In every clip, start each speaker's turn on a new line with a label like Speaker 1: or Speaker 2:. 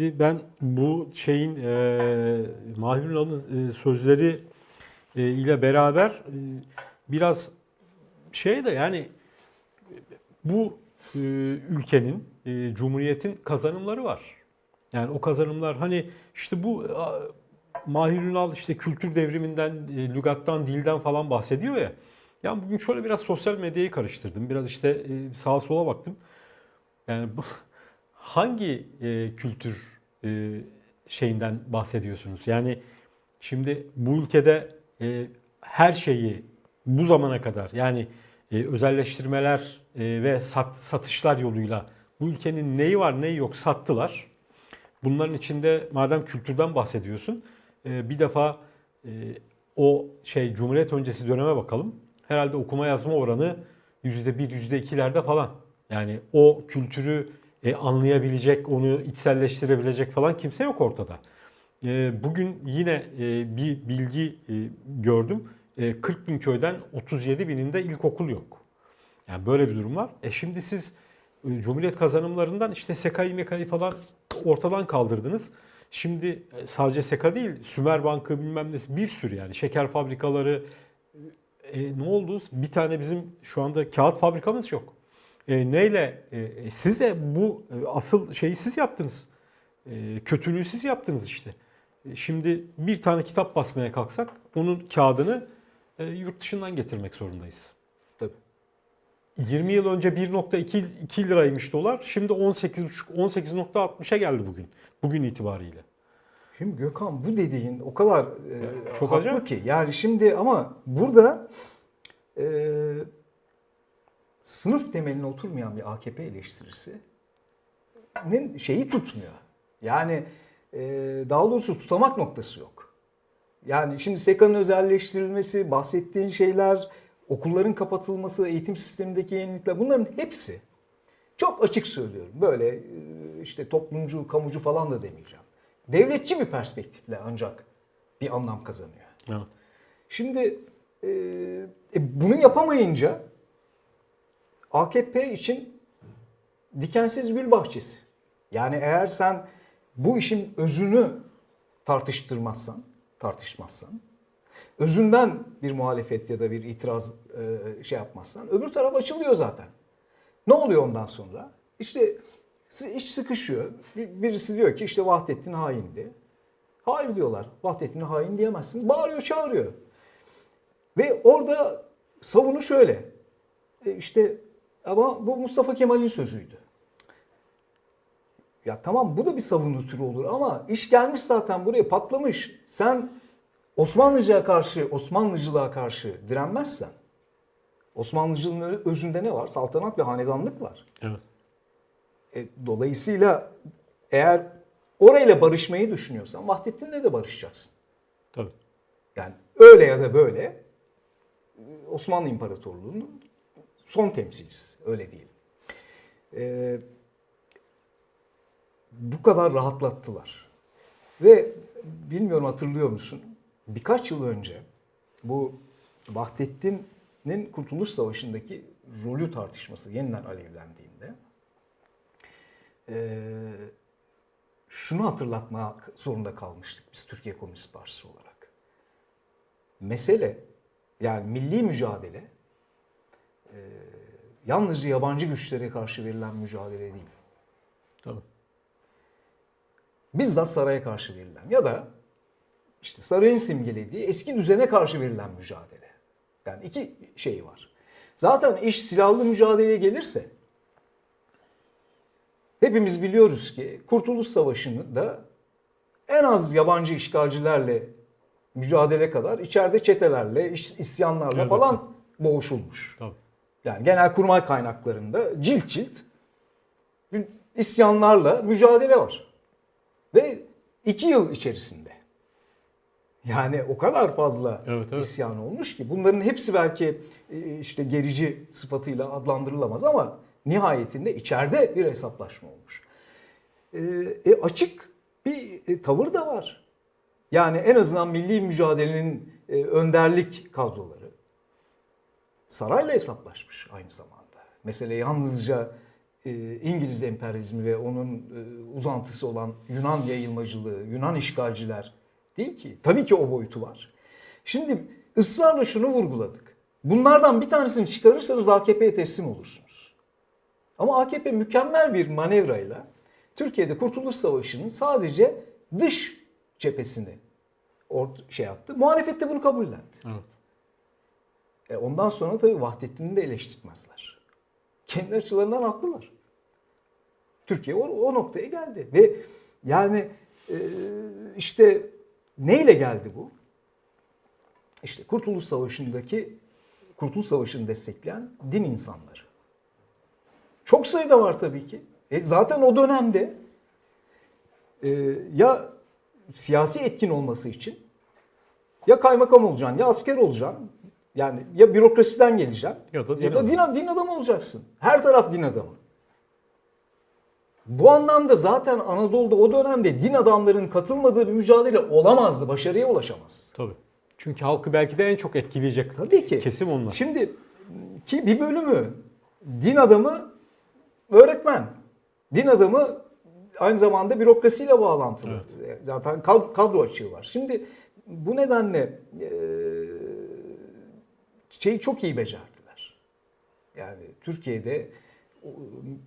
Speaker 1: Ben bu şeyin e, Mahir Ünal'ın e, sözleri e, ile beraber e, biraz şey de yani bu e, ülkenin, e, cumhuriyetin kazanımları var. Yani o kazanımlar hani işte bu a, Mahir Ünal işte kültür devriminden, e, lügattan, dilden falan bahsediyor ya. Yani bugün şöyle biraz sosyal medyayı karıştırdım. Biraz işte e, sağa sola baktım. Yani bu hangi e, kültür e, şeyinden bahsediyorsunuz? Yani şimdi bu ülkede e, her şeyi bu zamana kadar yani e, özelleştirmeler e, ve sat, satışlar yoluyla bu ülkenin neyi var neyi yok sattılar. Bunların içinde madem kültürden bahsediyorsun e, bir defa e, o şey Cumhuriyet öncesi döneme bakalım. Herhalde okuma yazma oranı %1, %2'lerde falan. Yani o kültürü e, anlayabilecek, onu içselleştirebilecek falan kimse yok ortada. E, bugün yine e, bir bilgi e, gördüm. E, 40 bin köyden 37 bininde ilkokul yok. Yani böyle bir durum var. E şimdi siz e, Cumhuriyet kazanımlarından işte SEKA'yı MEKA'yı falan ortadan kaldırdınız. Şimdi e, sadece SEKA değil, Sümer Bankı bilmem ne bir sürü yani şeker fabrikaları e, ne oldu? Bir tane bizim şu anda kağıt fabrikamız yok. E, neyle? E, siz de bu e, asıl şeyi siz yaptınız. E, kötülüğü siz yaptınız işte. E, şimdi bir tane kitap basmaya kalksak onun kağıdını e, yurt dışından getirmek zorundayız.
Speaker 2: Tabii.
Speaker 1: 20 yıl önce 1.2 2 liraymış dolar. Şimdi 18.5 18.60'a geldi bugün. Bugün itibariyle.
Speaker 2: Şimdi Gökhan bu dediğin o kadar e,
Speaker 1: çok
Speaker 2: haklı
Speaker 1: acayip.
Speaker 2: ki. Yani şimdi ama burada e, sınıf temeline oturmayan bir AKP eleştirisinin şeyi tutmuyor. Yani e, daha doğrusu tutamak noktası yok. Yani şimdi SEKA'nın özelleştirilmesi, bahsettiğin şeyler, okulların kapatılması, eğitim sistemindeki yenilikler bunların hepsi çok açık söylüyorum. Böyle e, işte toplumcu, kamucu falan da demeyeceğim. Devletçi bir perspektifle ancak bir anlam kazanıyor.
Speaker 1: Evet.
Speaker 2: Şimdi e, e, bunu yapamayınca AKP için dikensiz gül bahçesi. Yani eğer sen bu işin özünü tartıştırmazsan, tartışmazsan, özünden bir muhalefet ya da bir itiraz e, şey yapmazsan öbür taraf açılıyor zaten. Ne oluyor ondan sonra? İşte iş sıkışıyor. Bir- Birisi diyor ki işte Vahdettin haindi. Hayır diyorlar. Vahdettin hain diyemezsiniz. Bağırıyor, çağırıyor. Ve orada savunu şöyle. E işte ama bu Mustafa Kemal'in sözüydü. Ya tamam bu da bir savunu türü olur ama iş gelmiş zaten buraya patlamış. Sen Osmanlıcıya karşı, Osmanlıcılığa karşı direnmezsen Osmanlıcılığın özünde ne var? Saltanat ve hanedanlık var.
Speaker 1: Evet.
Speaker 2: E, dolayısıyla eğer orayla barışmayı düşünüyorsan Vahdettin'le de barışacaksın.
Speaker 1: Tabii.
Speaker 2: Yani öyle ya da böyle Osmanlı İmparatorluğu'nun son temsilcisi. Öyle değil. Ee, bu kadar rahatlattılar. Ve bilmiyorum hatırlıyor musun? Birkaç yıl önce bu Vahdettin'in Kurtuluş Savaşı'ndaki rolü tartışması yeniden alevlendiğinde ee, şunu hatırlatmak zorunda kalmıştık biz Türkiye Komünist Partisi olarak. Mesele yani milli mücadele e, yalnızca yabancı güçlere karşı verilen mücadele değil.
Speaker 1: Tabii.
Speaker 2: Bizzat saraya karşı verilen ya da işte sarayın simgelediği eski düzene karşı verilen mücadele. Yani iki şey var. Zaten iş silahlı mücadeleye gelirse hepimiz biliyoruz ki Kurtuluş Savaşı'nda en az yabancı işgalcilerle mücadele kadar içeride çetelerle, isyanlarla
Speaker 1: Elbette.
Speaker 2: falan boğuşulmuş.
Speaker 1: Tabii.
Speaker 2: Yani genelkurmay kaynaklarında cilt cilt isyanlarla mücadele var. Ve iki yıl içerisinde. Yani o kadar fazla
Speaker 1: Evet, evet.
Speaker 2: isyan olmuş ki bunların hepsi belki e, işte gerici sıfatıyla adlandırılamaz ama nihayetinde içeride bir hesaplaşma olmuş. E, e, açık bir e, tavır da var. Yani en azından milli mücadelenin önderlik kadroları sarayla hesaplaşmış aynı zamanda. Mesele yalnızca e, İngiliz emperyalizmi ve onun e, uzantısı olan Yunan yayılmacılığı, Yunan işgalciler değil ki. Tabii ki o boyutu var. Şimdi ısrarla şunu vurguladık. Bunlardan bir tanesini çıkarırsanız AKP'ye teslim olursunuz. Ama AKP mükemmel bir manevrayla Türkiye'de Kurtuluş Savaşı'nın sadece dış cephesini şey yaptı. Muhalefet de bunu kabullendi.
Speaker 1: Evet.
Speaker 2: E ondan sonra tabii Vahdettin'i de eleştirmezler. Kendi açılarından haklılar. Türkiye o, o noktaya geldi. Ve yani e, işte neyle geldi bu? İşte Kurtuluş Savaşı'ndaki Kurtuluş Savaşı'nı destekleyen din insanları. Çok sayıda var tabii ki. E zaten o dönemde e, ya siyasi etkin olması için ya kaymakam olacaksın ya asker olacaksın. Yani ya bürokrasiden geleceksin
Speaker 1: Ya da din
Speaker 2: ya da
Speaker 1: adamı.
Speaker 2: din, din adamı olacaksın. Her taraf din adamı. Bu anlamda zaten Anadolu'da o dönemde din adamlarının katılmadığı bir mücadele olamazdı. Başarıya ulaşamazdı.
Speaker 1: Tabii. Çünkü halkı belki de en çok etkileyecek
Speaker 2: Tabii ki.
Speaker 1: kesim onlar.
Speaker 2: Şimdi ki bir bölümü din adamı öğretmen. Din adamı aynı zamanda bürokrasiyle bağlantılı. Zaten kad- kadro açığı var. Şimdi bu nedenle e, şeyi çok iyi becerdiler. Yani Türkiye'de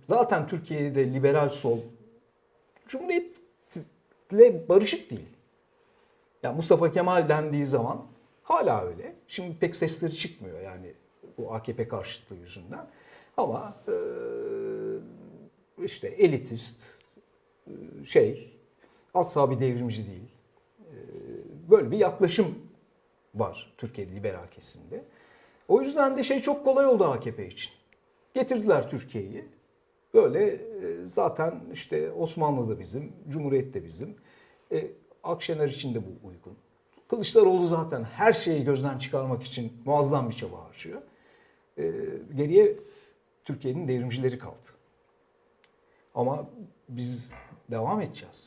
Speaker 2: zaten Türkiye'de liberal sol Cumhuriyetle barışık değil. Ya Mustafa Kemal dendiği zaman hala öyle. Şimdi pek sesleri çıkmıyor yani bu AKP karşıtlığı yüzünden. Ama işte elitist şey asla bir devrimci değil. Böyle bir yaklaşım var Türkiye liberal kesimde. O yüzden de şey çok kolay oldu AKP için. Getirdiler Türkiye'yi. Böyle e, zaten işte Osmanlı da bizim, Cumhuriyet de bizim. E, Akşener için de bu uygun. Kılıçdaroğlu zaten her şeyi gözden çıkarmak için muazzam bir çaba harcıyor. E, geriye Türkiye'nin devrimcileri kaldı. Ama biz devam edeceğiz.